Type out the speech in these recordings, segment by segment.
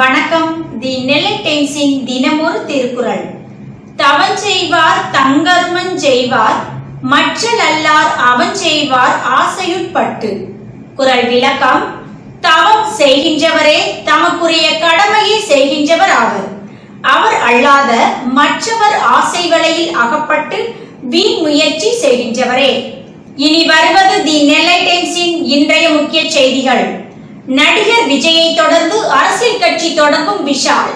வணக்கம். தி நெல்லை டைம்ஸின் தினமொரு திருக்குறள். தவன் செய்வார் தங்கர்மன் செய்வார் மற்றல் அல்லார் அவன் செய்வார் ஆசையுட்பட்டு குரல் விளக்கம் தவம் செய்கின்றவரே தமக்குரிய கடமையை செய்கின்றவர் ஆவர். அவர் அல்லாத மற்றவர் ஆசை வலையில் அகப்பட்டு வீண் முயற்சி செய்கின்றவரே. இனி வருவது தி நெல்லை டைம்ஸின் இன்றைய முக்கிய செய்திகள். நடிகர் விஜயை தொடர்ந்து அரசியல் கட்சி தொடங்கும் விஷால்.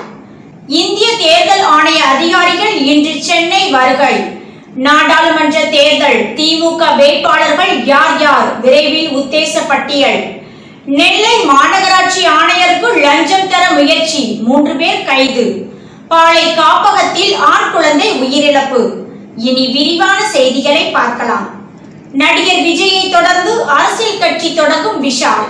இந்திய தேர்தல் ஆணைய அதிகாரிகள் இன்று சென்னை வருகை. நாடாளுமன்ற தேர்தல் திமுக வேட்பாளர்கள் யார் யார்? விரைவில் உத்தேச பட்டியல் நெல்லை மாநகராட்சி ஆணையருக்கு லஞ்சம் தர முயற்சி மூன்று பேர் கைது. பாலை காப்பகத்தில் ஆண் குழந்தை உயிரிழப்பு. இனி விரிவான செய்திகளை பார்க்கலாம். நடிகர் விஜயை தொடர்ந்து அரசியல் கட்சி தொடங்கும் விஷால்.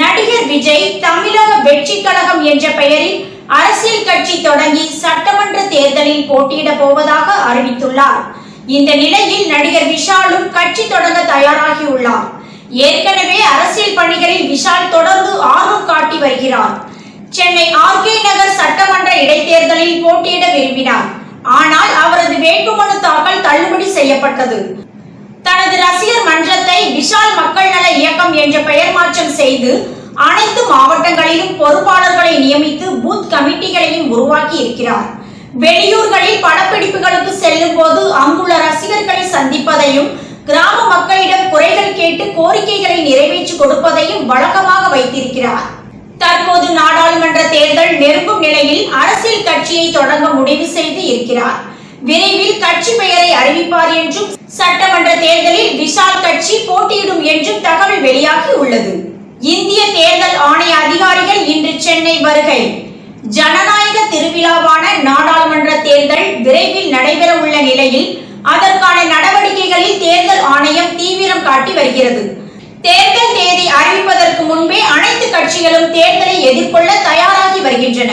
நடிகர் விஜய் தமிழக வெற்றி கழகம் என்ற பெயரில் அரசியல் கட்சி தொடங்கி சட்டமன்ற தேர்தலில் போட்டியிட போவதாக அறிவித்துள்ளார். இந்த நிலையில் நடிகர் விஷாலும் கட்சி தொடங்க தயாராகியுள்ளார். ஏற்கனவே அரசியல் பணிகளில் விஷால் தொடர்ந்து ஆர்வம் காட்டி வருகிறார். சென்னை ஆர்கே நகர் சட்டமன்ற இடைத்தேர்தலில் போட்டியிட விரும்பினார். ஆனால் அவரது வேட்புமனு தாக்கல் தள்ளுபடி செய்யப்பட்டது. தனது ரசிகர் மன்றத்தை விஷால் மக்கள் நல இயக்கம் என்ற பெயர் மாற்றம் செய்து அனைத்து மாவட்டங்களிலும் பொறுப்பாளர்களை நியமித்து பூத் கமிட்டிகளையும் உருவாக்கி இருக்கிறார். வெளியூர்களில் படப்பிடிப்புகளுக்கு செல்லும் போது அங்குள்ள ரசிகர்களை சந்திப்பதையும் கிராம மக்களிடம் குறைகள் கேட்டு கோரிக்கைகளை நிறைவேற்றி கொடுப்பதையும் வழக்கமாக வைத்திருக்கிறார். தற்போது நாடாளுமன்ற தேர்தல் நெருங்கும் நிலையில் அரசியல் கட்சியை தொடங்க முடிவு செய்து இருக்கிறார். விரைவில் கட்சி பெயரை அறிவிப்பார் என்றும் சட்டமன்ற தேர்தலில் விஷால் கட்சி போட்டியிடும் என்றும் தகவல் வெளியாகி உள்ளது இந்திய தேர்தல் ஆணைய அதிகாரிகள் இன்று சென்னை வருகை. ஜனநாயக திருவிழாவான நாடாளுமன்ற தேர்தல் விரைவில் நடைபெற உள்ள நிலையில் அதற்கான நடவடிக்கைகளில் தேர்தல் ஆணையம் தீவிரம் காட்டி வருகிறது. தேர்தல் தேதி அறிவிப்பதற்கு முன்பே அனைத்து கட்சிகளும் தேர்தலை எதிர்கொள்ள தயாராகி வருகின்றன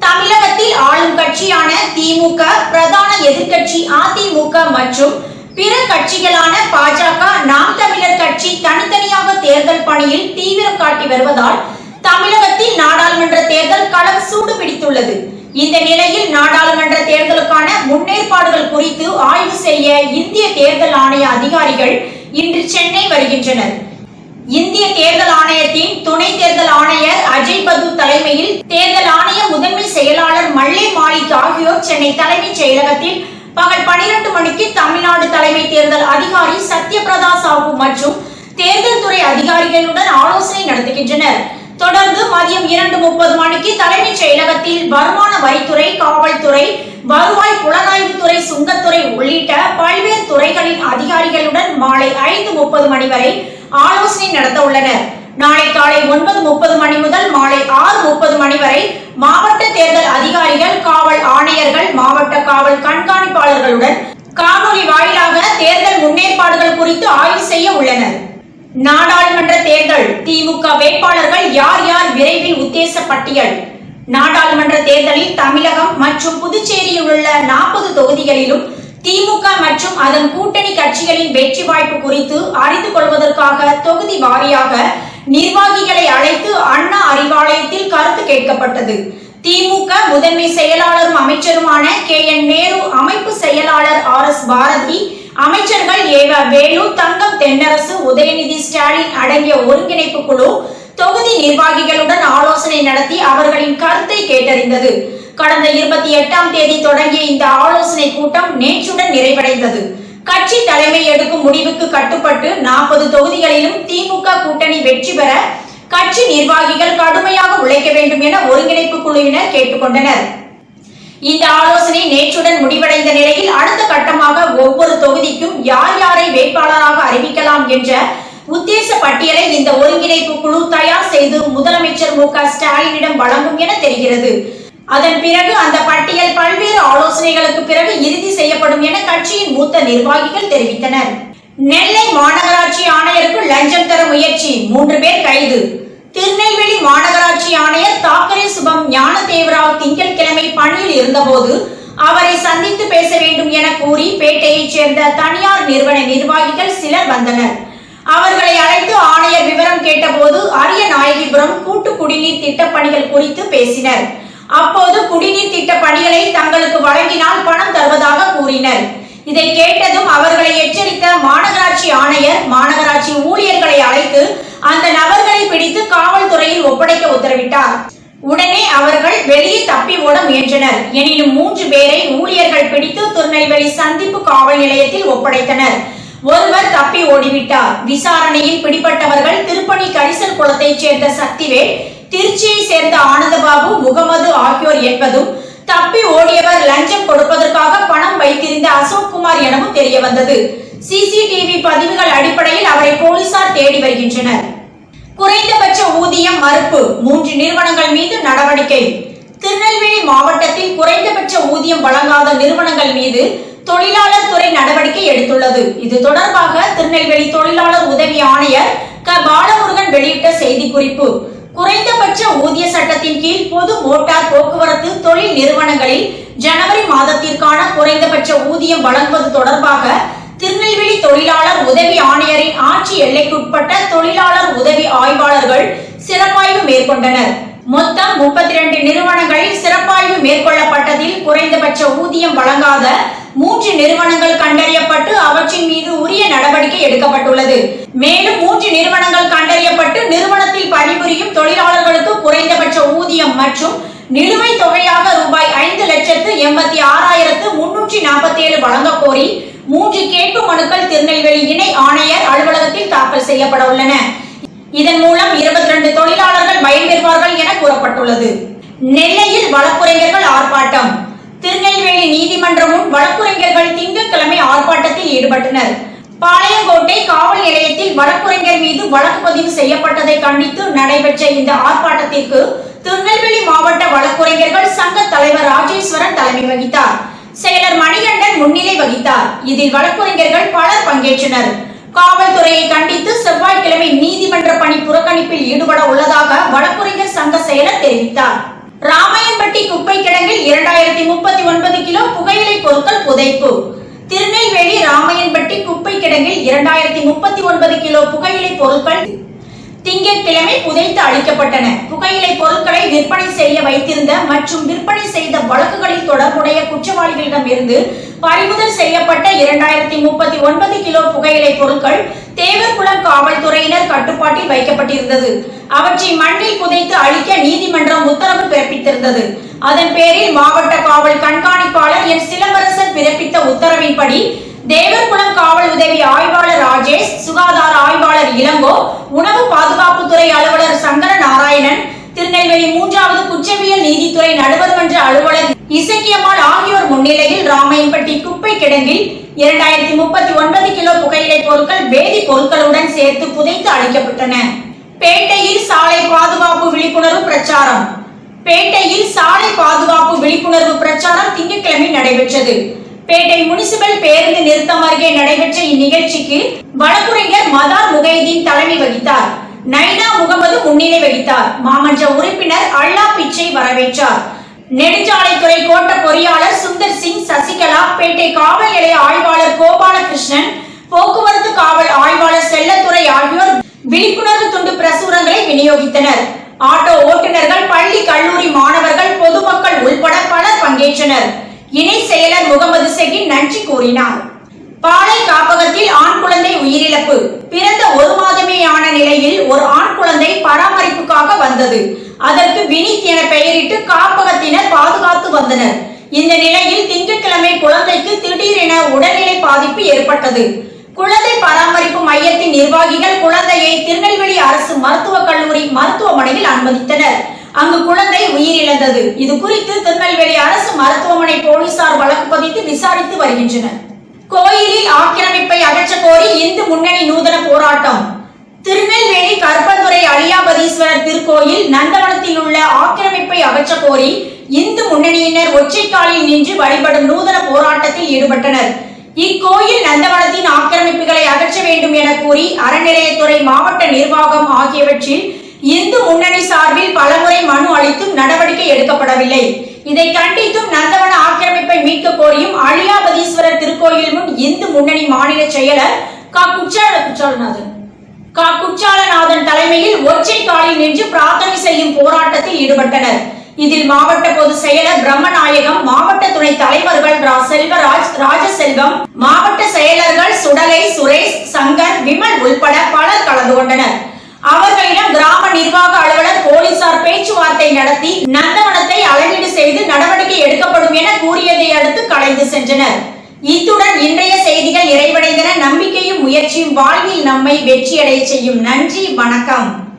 தமிழகத்தில் ஆளும் கட்சியான திமுக பிரதான எதிர்க்கட்சி அதிமுக மற்றும் பிற கட்சிகளான பாஜக நாம் தமிழர் கட்சி தனித்தனியாக தேர்தல் பணியில் தீவிரம் காட்டி வருவதால் தமிழகத்தில் நாடாளுமன்ற தேர்தல் களம் சூடு பிடித்துள்ளது இந்த நிலையில் நாடாளுமன்ற தேர்தலுக்கான முன்னேற்பாடுகள் குறித்து ஆய்வு செய்ய இந்திய தேர்தல் ஆணைய அதிகாரிகள் இன்று சென்னை வருகின்றனர். இந்திய தேர்தல் ஆணையத்தின் துணை தேர்தல் ஆணையர் அஜய் பது தலைமையில் தேர்தல் ஆணைய முதன்மை செயலாளர் மல்லே மாலிக் ஆகியோர் சென்னை தலைமைச் செயலகத்தில் பகல் பனிரெண்டு மணிக்கு தமிழ்நாடு தலைமை தேர்தல் அதிகாரி சத்யபிரதா சாஹூ மற்றும் தேர்தல் துறை அதிகாரிகளுடன் ஆலோசனை நடத்துகின்றனர். தொடர்ந்து மதியம் இரண்டு முப்பது மணிக்கு தலைமைச் செயலகத்தில் வருமான வரித்துறை காவல்துறை வருவாய் புலனாய்வுத்துறை சுங்கத்துறை உள்ளிட்ட பல்வேறு துறைகளின் அதிகாரிகளுடன் மாலை ஐந்து முப்பது மணி வரை ஆலோசனை நடத்த உள்ளனர். நாளை காலை ஒன்பது முப்பது மணி முதல் மாலை ஆறு முப்பது மணி வரை மாவட்ட தேர்தல் அதிகாரிகள் காவல் ஆணையர்கள் மாவட்ட காவல் கண்காணிப்பாளர்களுடன் காணொலி வாயிலாக தேர்தல் முன்னேற்பாடுகள் குறித்து ஆய்வு செய்ய உள்ளனர். நாடாளுமன்ற தேர்தல் திமுக வேட்பாளர்கள் யார் யார் விரைவில் உத்தேச பட்டியல் நாடாளுமன்ற தேர்தலில் தமிழகம் மற்றும் புதுச்சேரியில் உள்ள நாற்பது தொகுதிகளிலும் திமுக மற்றும் அதன் கூட்டணி கட்சிகளின் வெற்றி வாய்ப்பு குறித்து அறிந்து கொள்வதற்காக தொகுதி வாரியாக நிர்வாகிகளை அழைத்து அண்ணா அறிவாலயத்தில் கருத்து கேட்கப்பட்டது. திமுக முதன்மை செயலாளரும் அமைச்சருமான கே. என். நேரு அமைப்பு செயலாளர் ஆர். எஸ். பாரதி அமைச்சர்கள் ஏவ வேலு தங்கம் தென்னரசு உதயநிதி ஸ்டாலின் அடங்கிய ஒருங்கிணைப்பு குழு தொகுதி நிர்வாகிகளுடன் ஆலோசனை நடத்தி அவர்களின் கருத்தை கேட்டறிந்தது. கடந்த இருபத்தி எட்டாம் தேதி தொடங்கிய இந்த ஆலோசனை கூட்டம் நேற்றுடன் நிறைவடைந்தது. கட்சி தலைமை எடுக்கும் முடிவுக்கு கட்டுப்பட்டு நாற்பது தொகுதிகளிலும் திமுக கூட்டணி வெற்றி பெற கட்சி நிர்வாகிகள் கடுமையாக உழைக்க வேண்டும் என ஒருங்கிணைப்பு குழுவினர் கேட்டுக்கொண்டனர். இந்த ஆலோசனை நேற்றுடன் முடிவடைந்த நிலையில் அடுத்த கட்டமாக ஒவ்வொரு தொகுதிக்கும் யார் யாரை வேட்பாளராக அறிவிக்கலாம் என்ற உத்தேச பட்டியலை இந்த ஒருங்கிணைப்பு குழு தயார் செய்து முதலமைச்சர் மு க ஸ்டாலினிடம் வழங்கும் என தெரிகிறது. அதன் பிறகு அந்த பட்டியல் பல்வேறு ஆலோசனைகளுக்கு பிறகு இறுதி செய்யப்படும் என கட்சியின் மூத்த நிர்வாகிகள் தெரிவித்தனர். நெல்லை மாநகராட்சி ஆணையருக்கு லஞ்சம் தர முயற்சி மூன்று பேர் கைது. திருநெல்வேலி மாநகராட்சி ஆணையர் தாக்கரே சுபம் ஞானதேவராவ் திங்கட்கிழமை பணியில் இருந்தபோது அவரை சந்தித்து பேச வேண்டும் என கூறி பேட்டையைச் சேர்ந்த தனியார் நிறுவன நிர்வாகிகள் சிலர் வந்தனர். அவர்களை அழைத்து ஆணையர் விவரம் கேட்டபோது அரிய நாயகிபுரம் கூட்டு குடிநீர் திட்டப் பணிகள் குறித்து பேசினர். அப்போது குடிநீர் திட்ட பணிகளை தங்களுக்கு வழங்கினால் பணம் தருவதாக கூறினர். இதை கேட்டதும் அவர்களை எச்சரித்த மாநகராட்சி ஆணையர் மாநகராட்சி ஊழியர்களை அழைத்து அந்த நபர்களை பிடித்து காவல்துறையில் ஒப்படைக்க உத்தரவிட்டார். உடனே அவர்கள் வெளியே தப்பி ஓட முயன்றனர். எனினும் மூன்று பேரை ஊழியர்கள் பிடித்து திருநெல்வேலி சந்திப்பு காவல் நிலையத்தில் ஒப்படைத்தனர். ஒருவர் தப்பி ஓடிவிட்டார். விசாரணையில் பிடிபட்டவர்கள் திருப்பணி கரிசல் குளத்தைச் சேர்ந்த சக்திவேல் திருச்சியை சேர்ந்த ஆனந்தபாபு முகமது ஆகியோர் என்பதும் தப்பி ஓடியவர் லஞ்சம் கொடுப்பதற்காக பணம் வைத்திருந்த அசோக் குமார் எனவும் தெரிய வந்தது சிசிடிவி பதிவுகள் அடிப்படையில் அவரை போலீசார் தேடி வருகின்றனர். குறைந்தபட்ச ஊதியம் மறுப்பு மூன்று நிறுவனங்கள் மீது நடவடிக்கை. திருநெல்வேலி மாவட்டத்தில் குறைந்தபட்ச ஊதியம் வழங்காத நிறுவனங்கள் மீது தொழிலாளர் துறை நடவடிக்கை எடுத்துள்ளது. இது தொடர்பாக திருநெல்வேலி தொழிலாளர் உதவி ஆணையர் க. பாலமுருகன் வெளியிட்ட செய்திக்குறிப்பு. குறைந்தபட்ச ஊதிய சட்டத்தின் கீழ் பொது மோட்டார் போக்குவரத்து தொழில் நிறுவனங்களில் ஜனவரி மாதத்திற்கான குறைந்தபட்ச ஊதியம் வழங்குவது தொடர்பாக திருநெல்வேலி தொழிலாளர் உதவி ஆணையரின் ஆட்சி எல்லைக்குட்பட்ட தொழிலாளர் உதவி ஆய்வாளர்கள் சிறப்பாய்வு மேற்கொண்டனர். மொத்தம் முப்பத்தி ரெண்டு நிறுவனங்களில் சிறப்பாய்வு மேற்கொள்ளப்பட்டதில் குறைந்தபட்ச ஊதியம் வழங்காத மூன்று நிறுவனங்கள் கண்டறியப்பட்டு அவற்றின் மீது உரிய நடவடிக்கை நடவடிக்கை எடுக்கப்பட்டுள்ளது. மேலும் மூன்று நிறுவனங்கள் கண்டறியப்பட்டு நிறுவனத்தில் பணிபுரியும் தொழிலாளர்களுக்கு குறைந்தபட்ச ஊதியம் மற்றும் நிலுவைத் தொகையாக ரூபாய் ஐந்து லட்சத்து எண்பத்தி ஆறாயிரத்து முன்னூற்றி நாற்பத்தி ஏழு வழங்க கோரி மூன்று கேட்பு மனுக்கள் திருநெல்வேலி இணை ஆணையர் அலுவலகத்தில் தாக்கல் செய்யப்பட உள்ளன. இதன் மூலம் இருபத்தி ரெண்டு தொழிலாளர்கள் பயன்பெறுவார்கள் என கூறப்பட்டுள்ளது. நெல்லையில் வழக்குரைஞர்கள் ஆர்ப்பாட்டம். திருநெல்வேலி நீதிமன்றம் முன் வழக்குரைஞர்கள் திங்கட்கிழமை ஆர்ப்பாட்டத்தில் ஈடுபட்டனர். பாளையங்கோட்டை காவல் நிலையத்தில் வழக்குரைஞர் மீது வழக்கு பதிவு செய்யப்பட்டதை கண்டித்து நடைபெற்ற இந்த ஆர்ப்பாட்டத்திற்கு திருநெல்வேலி மாவட்ட வழக்குரைஞர்கள் சங்க தலைவர் ராஜேஸ்வரன் தலைமை வகித்தார். செயலர் மணிகண்டன் முன்னிலை வகித்தார். இதில் வழக்குரைஞர்கள் பலர் பங்கேற்றனர். காவல்துறையை கண்டித்து செவ்வாய்க்கிழமை நீதிமன்ற பணி புறக்கணிப்பில் ஈடுபட உள்ளதாக வழக்குரைஞர் சங்க செயலர் தெரிவித்தார். ராமையன்பட்டி குப்பை கிடங்கில் இரண்டாயிரத்தி முப்பத்தி ஒன்பது கிலோ புகையிலை பொருட்கள் புதைப்பு. திருநெல்வேலி ராமையன்பட்டி குப்பை கிடங்கில் இரண்டாயிரத்தி முப்பத்தி ஒன்பது கிலோ புகையிலை பொருட்கள் திங்கட்கிழமை புதைத்து அளிக்கப்பட்டன. புகையிலை பொருட்களை விற்பனை செய்ய வைத்திருந்த மற்றும் விற்பனை செய்த வழக்குகளில் தொடர்புடைய குற்றவாளிகளிடம் இருந்து பறிமுதல் செய்யப்பட்ட இரண்டாயிரத்தி முப்பத்தி ஒன்பது கிலோ புகையிலை பொருட்கள் தேவர்குளம் காவல்துறையினர் கட்டுப்பாட்டில் வைக்கப்பட்டிருந்தது. அவற்றை மண்ணில் புதைத்து அழிக்க நீதிமன்றம் உத்தரவு பிறப்பித்திருந்தது. அதன் பேரில் மாவட்ட காவல் கண்காணிப்பாளர் என். சிலம்பரசன் பிறப்பித்த உத்தரவின்படி தேவர்குளம் காவல் உதவி ஆய்வாளர் ராஜேஷ் சுகாதார ஆய்வாளர் இளங்கோ உணவு பாதுகாப்புத்துறை அலுவலர் சங்கர நாராயணன் திருநெல்வேலி மூன்றாவது குற்றவியல் நீதித்துறை நடுவர் மன்ற அலுவலர் இசக்கியம்மாள் ஆகியோர் முன்னிலையில் ராமையன்பட்டி குப்பை கிடங்கில் இரண்டாயிரத்தி முப்பத்தி ஒன்பது கிலோ புகையிலை பொருட்கள் வேதி பொருட்களுடன் சேர்த்து புதைத்து அளிக்கப்பட்டன பேட்டையில் சாலை பாதுகாப்பு விழிப்புணர்வு பிரச்சாரம். பேட்டையில் சாலை பாதுகாப்பு விழிப்புணர்வு பிரச்சாரம் திங்கட்கிழமை நடைபெற்றது. பேட்டை முனிசிபல் பேருந்து நிறுத்தம் அருகே நடைபெற்ற இந்நிகழ்ச்சிக்கு வழக்குரைஞர் மதார் முகைதீன் தலைமை வகித்தார். நைனா முகமது முன்னிலை வகித்தார். மாமன்ற உறுப்பினர் அல்லா பிச்சை வரவேற்றார். நெடுஞ்சாலைத்துறை கோட்ட பொறியாளர் சுந்தர் சிங் சசிகலா பேட்டை காவல் நிலைய ஆய்வாளர் கோபாலகிருஷ்ணன் போக்குவரத்து காவல் ஆய்வாளர் செல்லத்துறை ஆகியோர் விழிப்புணர்வு துண்டு பிரசுரங்களை விநியோகித்தனர். ஆட்டோ ஓட்டுநர்கள் பள்ளி கல்லூரி மாணவர்கள் பொதுமக்கள் உள்பட பலர் பங்கேற்றனர். இணை செயலர் முகமது செகின் நன்றி கூறினார் பாலை காப்பகத்தில் ஆண் குழந்தை உயிரிழப்பு பிறந்த ஒரு மாதமே ஆன நிலையில் ஒரு ஆண் குழந்தை பராமரிப்புக்காக வந்தது. அதற்கு வினித் என பெயரிட்டு காப்பகத்தினர் பாதுகாத்து வந்தனர். இந்த நிலையில் திங்கட்கிழமை குழந்தைக்கு திடீரென உடல்நிலை பாதிப்பு ஏற்பட்டது. குழந்தை பராமரிப்பு மையத்தின் நிர்வாகிகள் குழந்தையை திருநெல்வேலி அரசு மருத்துவக் கல்லூரி மருத்துவமனையில் அனுமதித்தனர். அங்கு குழந்தை உயிரிழந்தது. இது குறித்து திருநெல்வேலி அரசு மருத்துவமனை போலீசார் வழக்கு பதித்து விசாரித்து வருகின்றனர். கோயிலில் ஆக்கிரமிப்பை அகற்ற கோரி இந்து முன்னணி நூதன போராட்டம். திருநெல்வேலி கோயில் நந்தவனத்தில் உள்ள ஆக்கிரமிப்பை அகற்ற கோரி இந்து முன்னணியினர் ஒற்றைக்காலில் நின்று வழிபடும் நூதன போராட்டத்தில் ஈடுபட்டனர். இக்கோயில் நந்தவனத்தின் ஆக்கிரமிப்புகளை அகற்ற வேண்டும் என கூறி அறநிலையத்துறை மாவட்ட நிர்வாகம் ஆகியவற்றில் இந்து முன்னணி சார்பில் பலமுறை மனு அளித்தும் நடவடிக்கை எடுக்கப்படவில்லை. இதை கண்டித்தும் நந்தவன ஆக்கிரமிப்பை மீட்க கோரியும் அழியாபதீஸ்வரர் திருக்கோயில் முன் இந்து முன்னணி மாநில செயலர் க. குற்றாலநாதன். கா குற்றாலநாதன் தலைமையில் ஒற்றை காலில் நின்று பிரார்த்தனை செய்யும் போராட்டத்தில் ஈடுபட்டனர். இதில் மாவட்ட பொதுச் செயலர் பிரம்மநாயகம் மாவட்ட துணை தலைவர்கள் ரா செல்வராஜ் ராஜசெல்வம் மாவட்ட செயலர்கள் சுடலை சுரேஷ் சங்கர் விமல் உள்பட பலர் கலந்து கொண்டனர். அவர்களிடம் கிராம நிர்வாக அலுவலர் போலீசார் பேச்சுவார்த்தை நடத்தி நந்தவனத்தை அளவீடு செய்து நடவடிக்கை எடுக்கப்படும் என கூறியதை அடுத்து கலைந்து சென்றனர். இத்துடன் இன்றைய செய்திகள் நிறைவடைந்தன. நம்பிக்கையும் முயற்சியும் வாழ்வில் நம்மை வெற்றியடைய செய்யும். நன்றி வணக்கம்.